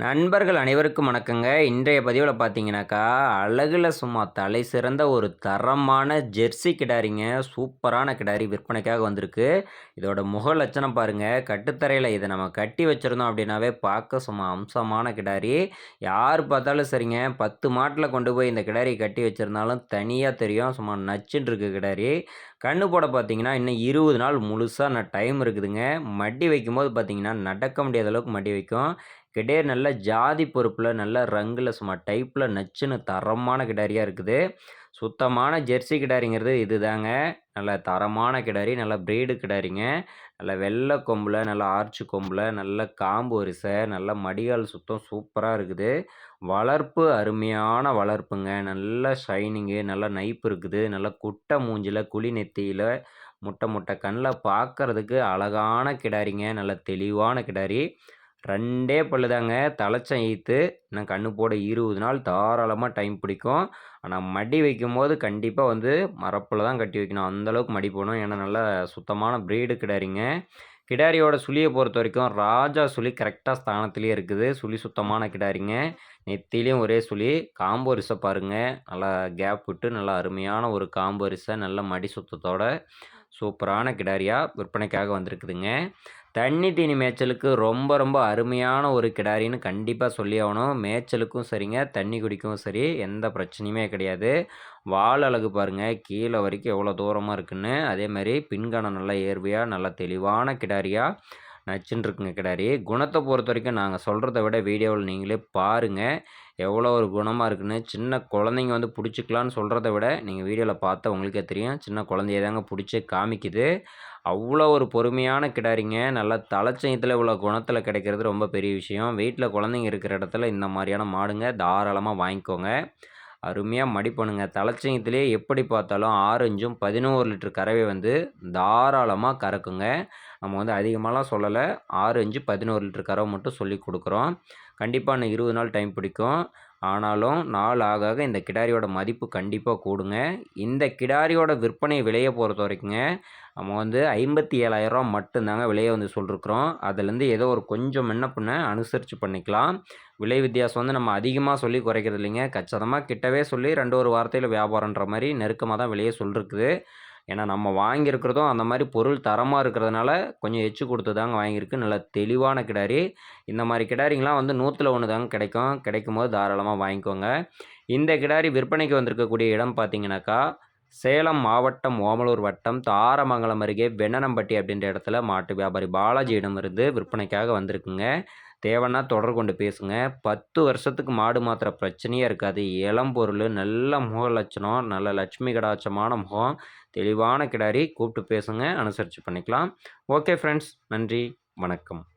நண்பர்கள் அனைவருக்கும் வணக்கங்க. இன்றைய பதிவில் பார்த்தீங்கன்னாக்கா அழகில் சும்மா தலை சிறந்த ஒரு தரமான ஜெர்சி கிடாரிங்க சூப்பரான கிடாரி விற்பனைக்காக வந்திருக்கு. இதோட முக லட்சணம் பாருங்கள் கட்டுத்தரையில் இதை நம்ம கட்டி வச்சுருந்தோம் அப்படின்னாவே பார்க்க சும்மா அம்சமான கிடாரி. யார் பார்த்தாலும் சரிங்க பத்து மாட்டில் கொண்டு போய் இந்த கிடாரி கட்டி வச்சுருந்தாலும் தனியாக தெரியும். சும்மா நச்சுன்னு இருக்கு கிடாரி. கண்ணு போட பார்த்தீங்கன்னா இன்னும் இருபது நாள் முழுசாக நான் டைம் இருக்குதுங்க. மடி வைக்கும்போது பார்த்தீங்கன்னா நடக்க முடியாத அளவுக்கு மடி வைக்கும். கிடேர் நல்ல ஜாதி பொறுப்பில் நல்ல ரங்கில் சும்மா டைப்பில் நச்சுன்னு தரமான கிடாரியாக இருக்குது. சுத்தமான ஜெர்சி கிடாரிங்கிறது இது தாங்க நல்ல தரமான கிடாரி நல்ல ப்ரீடு கிடாரிங்க. நல்ல வெள்ளை கொம்பில் நல்ல ஆர்ச்சி கொம்பில் நல்ல காம்பு வரிசை நல்ல மடிகால் சுத்தம் சூப்பராக இருக்குது. வளர்ப்பு அருமையான வளர்ப்புங்க. நல்ல ஷைனிங்கு நல்ல நைப்பு இருக்குது. நல்ல குட்டை மூஞ்சில் குழி நெத்தியில் முட்டை முட்டை கண்ணில் பார்க்குறதுக்கு அழகான கிடாரிங்க. நல்ல தெளிவான கிடாரி. ரெண்டே பல்லுதாங்க. தலைச்சம் ஈத்து நான் கண்ணு போட இருபது நாள் தாராளமாக டைம் பிடிக்கும். ஆனால் மடி வைக்கும்போது கண்டிப்பாக வந்து மரப்பில் தான் கட்டி வைக்கணும். அந்தளவுக்கு மடி போகணும் ஏன்னா நல்லா சுத்தமான ப்ரீடு கிடாரிங்க. கிடாரியோட சுழியை பொறுத்த வரைக்கும் ராஜா சுழி கரெக்டாக ஸ்தானத்துலேயே இருக்குது. சுழி சுத்தமான கிடாரிங்க. நெத்திலையும் ஒரே சுழி. காம்போரிசை பாருங்கள் நல்லா கேப் விட்டு நல்லா அருமையான ஒரு காம்போரிசை நல்ல மடி சுத்தத்தோட. சூப்பரான கிடாரியாக விற்பனைக்காக வந்திருக்குதுங்க. தண்ணி தீனி மேய்ச்சலுக்கு ரொம்ப ரொம்ப அருமையான ஒரு கிடாரின்னு கண்டிப்பாக சொல்லி ஆகணும். மேய்ச்சலுக்கும் சரிங்க தண்ணி குடிக்கவும் சரி எந்த பிரச்சனையுமே கிடையாது. வால் அழகு பாருங்கள் கீழே வரைக்கும் எவ்வளோ தூரமாக இருக்குன்னு. அதே மாதிரி பின்கணம் நல்லா ஏர்வையாக நல்லா தெளிவான கிடாரியாக நச்சுன்னு இருக்குங்க கிடாரி. குணத்தை பொறுத்த வரைக்கும் நாங்கள் சொல்கிறத விட வீடியோவில் நீங்களே பாருங்கள் எவ்வளோ ஒரு குணமாக இருக்குன்னு சின்ன குழந்தைங்க வந்து பிடிச்சிக்கலான்னு சொல்கிறத விட நீங்கள் வீடியோவில் பார்த்தா உங்களுக்கே தெரியும். சின்ன குழந்தைய தாங்க பிடிச்சி காமிக்குது. அவ்வளோ ஒரு பொறுமையான கிடாரிங்க. நல்லா தலைச்சயத்தில் இவ்வளோ குணத்தில் கிடைக்கிறது ரொம்ப பெரிய விஷயம். வீட்டில் குழந்தைங்க இருக்கிற இடத்துல இந்த மாதிரியான மாடுங்க தாராளமாக வாங்கிக்கோங்க. அருமையாக மடிப்பணுங்க. தலைச்சங்கத்திலே எப்படி பார்த்தாலும் ஆரஞ்சும் பதினோரு லிட்டர் கறவை வந்து தாராளமாக கறக்குங்க. நம்ம வந்து அதிகமாகலாம் சொல்லலை. ஆரஞ்சு பதினோரு லிட்டர் கறவை மட்டும் சொல்லி கொடுக்குறோம். கண்டிப்பாக இன்னும் இருபது நாள் டைம் பிடிக்கும். ஆனாலும் நாள் ஆக ஆக இந்த கிடாரியோட மதிப்பு கண்டிப்பாக கூடுங்க. இந்த கிடாரியோட விற்பனை விலையை பொறுத்த வரைக்குங்க நம்ம வந்து ஐம்பத்தி ஏழாயிரரூவா மட்டும்தாங்க விலையை வந்து சொல்லிருக்குறோம். அதுலேருந்து ஏதோ ஒரு கொஞ்சம் முன்ன பின்ன அனுசரித்து பண்ணிக்கலாம். விலை வித்தியாசம் வந்து நம்ம அதிகமாக சொல்லி குறைக்கிறது இல்லைங்க. கச்சிதமாக கிட்டவே சொல்லி ரெண்டு ஒரு வார்த்தையில் வியாபாரன்ற மாதிரி நெருக்கமாக தான் விலையை சொல்லிருக்குது. ஏன்னா நம்ம வாங்கியிருக்கிறதும் அந்த மாதிரி பொருள் தரமாக இருக்கிறதுனால கொஞ்சம் எச்சு கொடுத்து தாங்க வாங்கியிருக்கு. நல்ல தெளிவான கிடாரி. இந்த மாதிரி கிடாரிங்கெலாம் வந்து நூற்றில் ஒன்று தாங்க கிடைக்கும். கிடைக்கும் போது தாராளமாக வாங்கிக்கோங்க. இந்த கிடாரி விற்பனைக்கு வந்திருக்கக்கூடிய இடம் பார்த்தீங்கன்னாக்கா சேலம் மாவட்டம் ஓமலூர் வட்டம் தாரமங்கலம் அருகே வெண்ணனம்பட்டி அப்படின்ற இடத்துல மாட்டு வியாபாரி பாலாஜியிடம் இருந்து விற்பனைக்காக வந்திருக்குங்க. தேவைன்னா தொடர் கொண்டு பேசுங்க. பத்து வருஷத்துக்கு மாடு மாத்திர பிரச்சனையே இருக்காது. இளம் பொருள் நல்ல முக லட்சணம் நல்ல லட்சுமி கடாட்சமான முகம் தெளிவான கிடாரி கூப்பிட்டு பேசுங்க. அனுசரித்து பண்ணிக்கலாம். Okay friends. நன்றி. வணக்கம்.